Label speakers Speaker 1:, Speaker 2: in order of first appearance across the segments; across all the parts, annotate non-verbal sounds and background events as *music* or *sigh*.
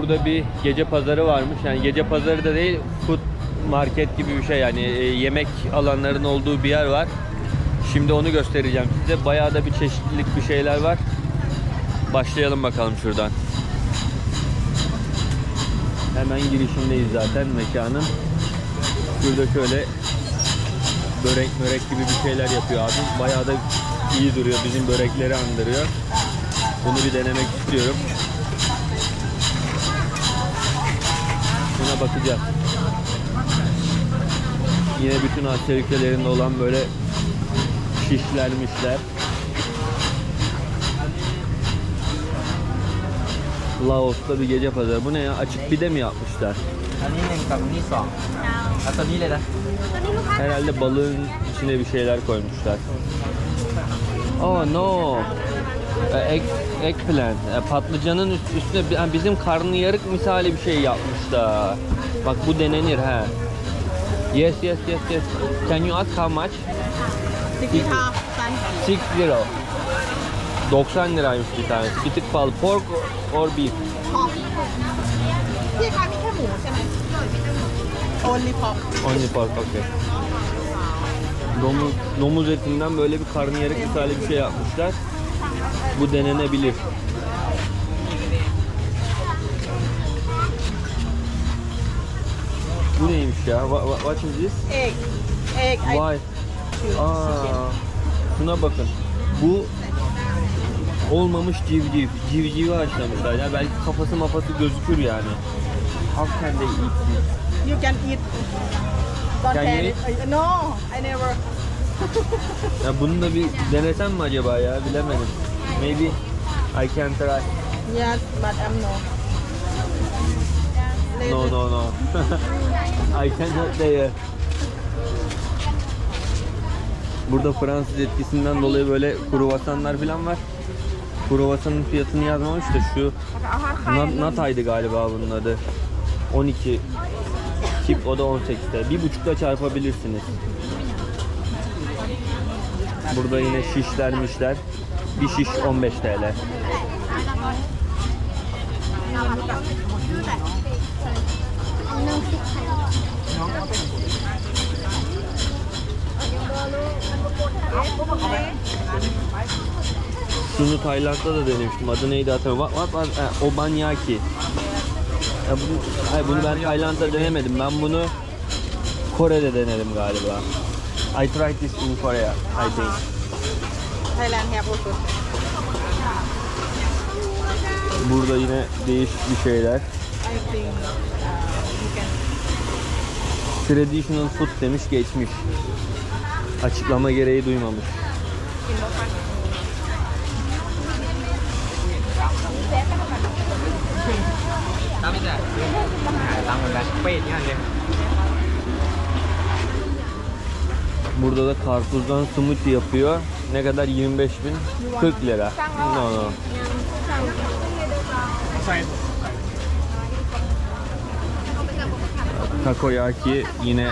Speaker 1: burada bir gece pazarı varmış. Yani gece pazarı da değil, food market gibi bir şey yani e, yemek alanlarının olduğu bir yer var. Şimdi onu göstereceğim size. Bayağı da bir çeşitlilik bir şeyler var. Başlayalım bakalım şuradan. Hemen girişindeyiz zaten mekanın. Şurada şöyle börek mörek gibi bir şeyler yapıyor abi. Bayağı da iyi duruyor. Bizim börekleri andırıyor. Bunu bir denemek istiyorum. Ona bakacağız. Yine bütün Asya ülkelerinde olan böyle şişlenmişler. Laos'ta bir gece pazarı. Bu ne ya? Açık pide mi yapmışlar? Herhalde balığın içine bir şeyler koymuşlar. Oh no! E, ek, eggplant. E, patlıcanın üstüne yani bizim karnıyarık misali bir şey yapmış da. Bak bu denenir ha. Yes yes yes yes. Can you ask how much?
Speaker 2: Six,
Speaker 1: six zero. 90 liraymış bir tanesi. Bir tık pahalı. Pork or beef?
Speaker 2: Only pork.
Speaker 1: Only pork, okay. Domuz, domuz etinden böyle bir karnıyarık misali bir şey yapmışlar. Bu denenebilir. Bu neymiş ya? What, what, what is this?
Speaker 2: egg egg
Speaker 1: Why? Aa, şuna bakın. Bu olmamış civciv. Civcivi haşlamışlar. Ya belki kafası mafası gözükür yani. How can they eat this?
Speaker 2: you can eat don't
Speaker 1: Can you
Speaker 2: it. no I never *laughs*
Speaker 1: Ya bunu da bir denesem mi acaba ya? Bilemedim. Maybe I can try.
Speaker 2: Yes, but I'm not.
Speaker 1: No, no, no. *laughs* I cannot there. Burada Fransız etkisinden dolayı böyle kruvasanlar falan var. Kruvasanın fiyatını yazmamış da şu Natay'dı galiba bunun adı. 12 Kip o da 18'te. Bir buçukta çarpabilirsiniz. Burada yine şişler mişler. Bir şiş 15 TL. Şunu Tayland'da da denemiştim. Adı neydi hatırlamıyorum. What, what, what? Ha, Obanyaki. Ya bunu, hayır, bunu ben Tayland'da denemedim. Ben bunu Kore'de denedim galiba. I tried this in Korea, I think. Burada yine değişik bir şeyler.
Speaker 2: I think uh,
Speaker 1: Traditional food demiş geçmiş. Açıklama gereği duymamış.
Speaker 3: Tamam da. Tamam
Speaker 1: Burada da karpuzdan smoothie yapıyor ne kadar 25 bin 40 lira. No no. Takoyaki yine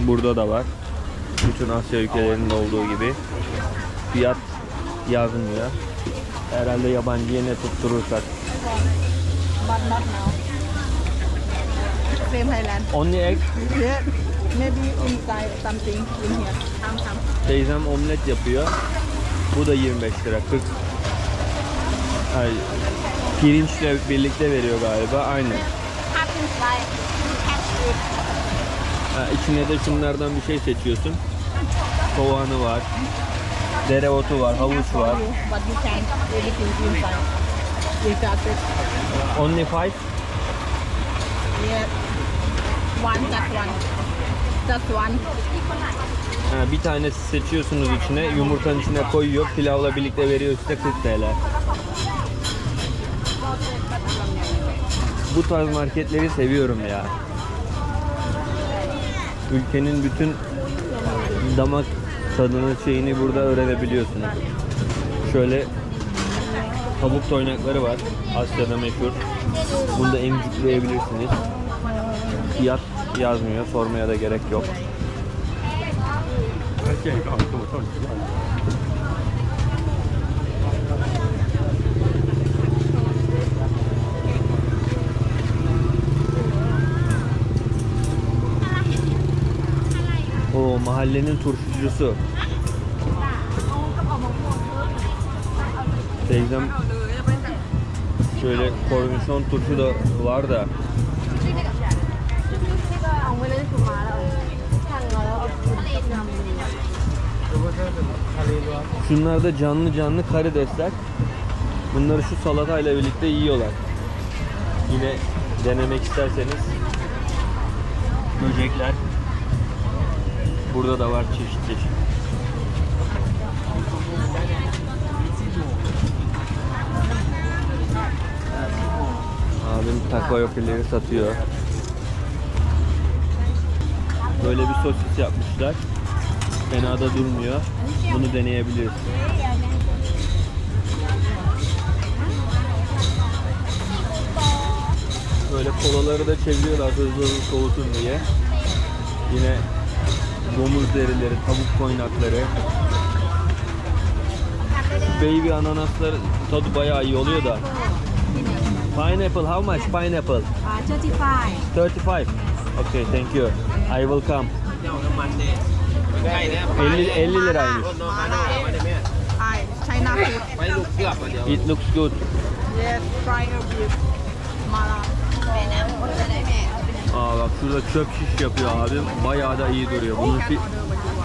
Speaker 1: burada da var. Bütün Asya ülkelerinde olduğu gibi. Fiyat yazmıyor. Herhalde yabancıya ne tutturursak.
Speaker 2: Same
Speaker 1: Only egg?
Speaker 2: Yeah. Maybe inside something in here.
Speaker 1: Teyzem omlet yapıyor. Bu da 25 lira. 40. Ay, pirinçle birlikte veriyor galiba.
Speaker 2: Food
Speaker 1: Ha, içine de şunlardan bir şey seçiyorsun. Soğanı var. Dereotu var, havuç var. Only five.
Speaker 2: yeah one that one just one
Speaker 1: Bir tanesi seçiyorsunuz içine, yumurtanın içine koyuyor, pilavla birlikte veriyor size 40 TL. Bu tarz marketleri seviyorum ya. Ülkenin bütün damak tadını şeyini burada öğrenebiliyorsunuz. Şöyle tavuk toynakları var. Asya'da meşhur. Bunu da emcikleyebilirsiniz. Fiyat yazmıyor. Sormaya da gerek yok.
Speaker 4: 健康跟我到底一样。O mahallenin turşucusu. Teyzem şöyle kornişon turşu da var da.
Speaker 1: Şunlar da canlı canlı karidesler. Bunları şu salatayla birlikte yiyorlar. Yine denemek isterseniz böcekler. Burada da var çeşit çeşit. Abim takoyakileri satıyor. Böyle bir sosis yapmışlar. Fena da durmuyor. Bunu deneyebiliriz. Böyle kolaları da çeviriyorlar hızlı hızlı soğusun diye. Yine domuz derileri, tavuk koynakları. Baby ananaslar tadı bayağı iyi oluyor da. Pineapple, how much pineapple?
Speaker 4: Uh, 35.
Speaker 1: 35? Okay, thank you. I will come. 50, 50 liraymış. It looks good.
Speaker 2: Yes,
Speaker 1: Aa bak şurada çöp şiş yapıyor abim. Bayağı da iyi duruyor. Bunun, fi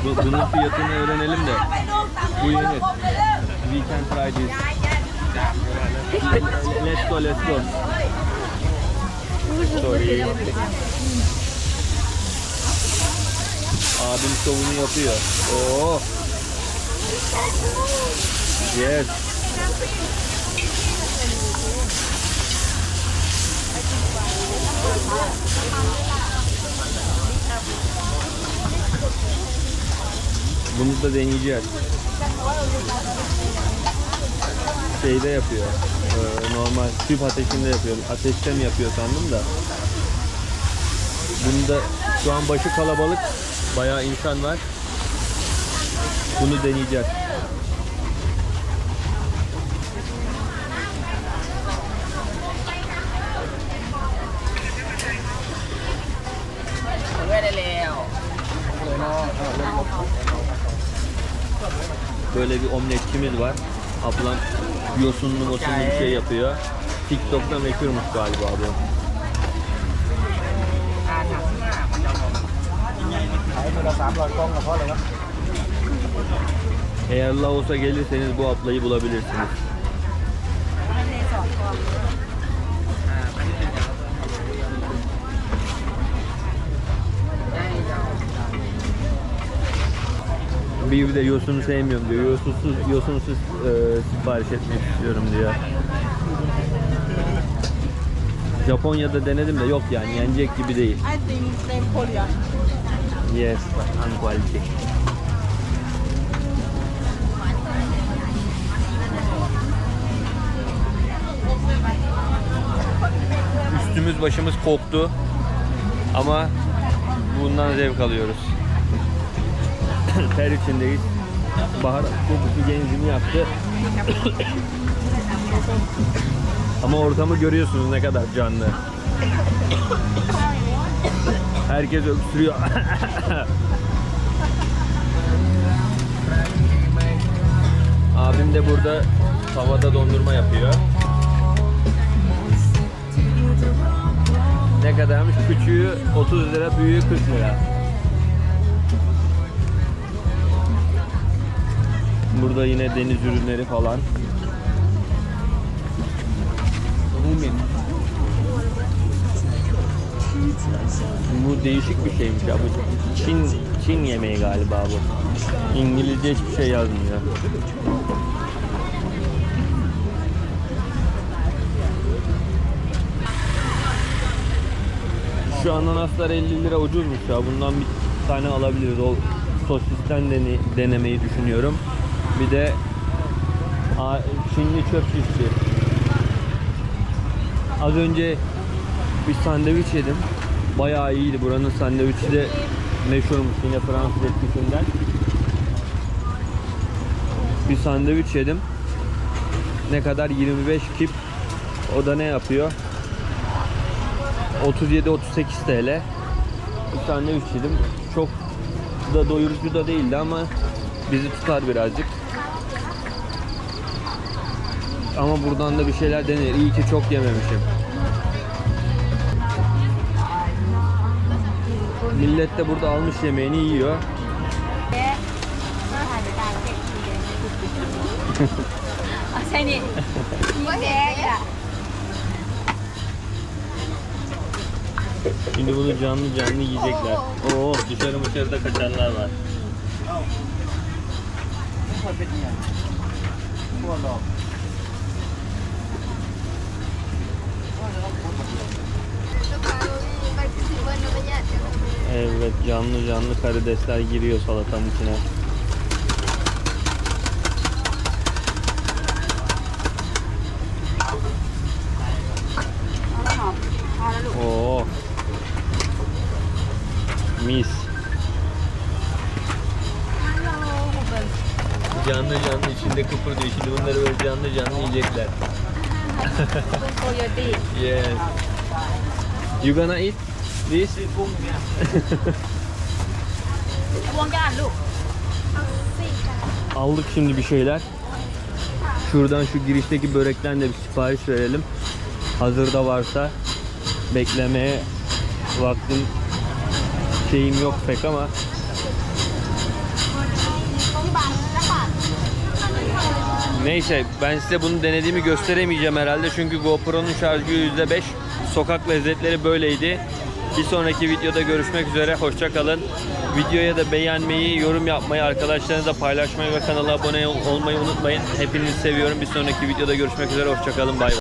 Speaker 1: bu, bunun fiyatını öğrenelim de. Bu yeni. We can try this. Let's go, let's go. Sorry. Abim şovunu yapıyor. Oo. Yes. Bunu da deneyeceğiz. Şeyde yapıyor. Ee, normal tüp ateşinde yapıyor. Ateşte mi yapıyor sandım da. Bunda şu an başı kalabalık. Bayağı insan var. Bunu deneyeceğiz. Böyle bir omletçimiz var. Ablam yosunlu mosunlu bir şey yapıyor. TikTok'ta meşhurmuş galiba bu. Eğer Laos'a gelirseniz bu ablayı bulabilirsiniz. Bir de yosunu sevmiyorum diyor. Yosunsuz, yosunsuz e, sipariş etmek istiyorum diyor. Japonya'da denedim de yok yani yenecek gibi değil.
Speaker 2: I think same Korea
Speaker 1: Yes, unquality. Üstümüz başımız koktu. Ama bundan zevk alıyoruz. *coughs* Ter içindeyiz. Bahar kokusu genzini yaptı. *coughs* Ama ortamı görüyorsunuz ne kadar canlı. Herkes öksürüyor. *laughs* Abim de burada havada dondurma yapıyor. Ne kadarmış? Küçüğü 30 lira, büyüğü 40 lira. Burada yine deniz ürünleri falan. Bu değişik bir şeymiş ya. Bu Çin Çin yemeği galiba bu. İngilizce hiçbir şey yazmıyor. Şu ananaslar 50 lira ucuzmuş ya. Bundan bir tane alabiliriz. O sosisten dene, denemeyi düşünüyorum. Bir de Çinli çöp şişi. Az önce bir sandviç yedim. Bayağı iyiydi. Buranın sandviçi de meşhurmuş yine Fransız etkisinden. Bir sandviç yedim. Ne kadar? 25 kip. O da ne yapıyor? 37-38 TL. Bir sandviç yedim. Çok da doyurucu da değildi ama bizi tutar birazcık. Ama buradan da bir şeyler denir. İyi ki çok yememişim. Millet de burada almış yemeğini yiyor.
Speaker 4: seni.
Speaker 1: Şimdi bunu canlı canlı yiyecekler. Oo dışarı dışarıda kaçanlar var. Evet canlı canlı karidesler giriyor salatanın içine. Oo. Mis. Canlı canlı içinde kıpırdıyor. Şimdi bunları böyle canlı canlı yiyecekler. *laughs*
Speaker 4: yes. You gonna eat? คโยตี้
Speaker 1: Yes. You gonna eat this?
Speaker 4: วงการลูก
Speaker 1: Aldık şimdi bir şeyler. Şuradan şu girişteki börekten de bir sipariş verelim. Hazırda varsa beklemeye vaktim şeyim yok pek ama Neyse ben size bunu denediğimi gösteremeyeceğim herhalde çünkü GoPro'nun şarjı %5 Sokak lezzetleri böyleydi Bir sonraki videoda görüşmek üzere. Hoşça kalın. Videoya da beğenmeyi, yorum yapmayı, arkadaşlarınızla paylaşmayı ve kanala abone ol- olmayı unutmayın. Hepinizi seviyorum. Bir sonraki videoda görüşmek üzere. Hoşça kalın. Bay bay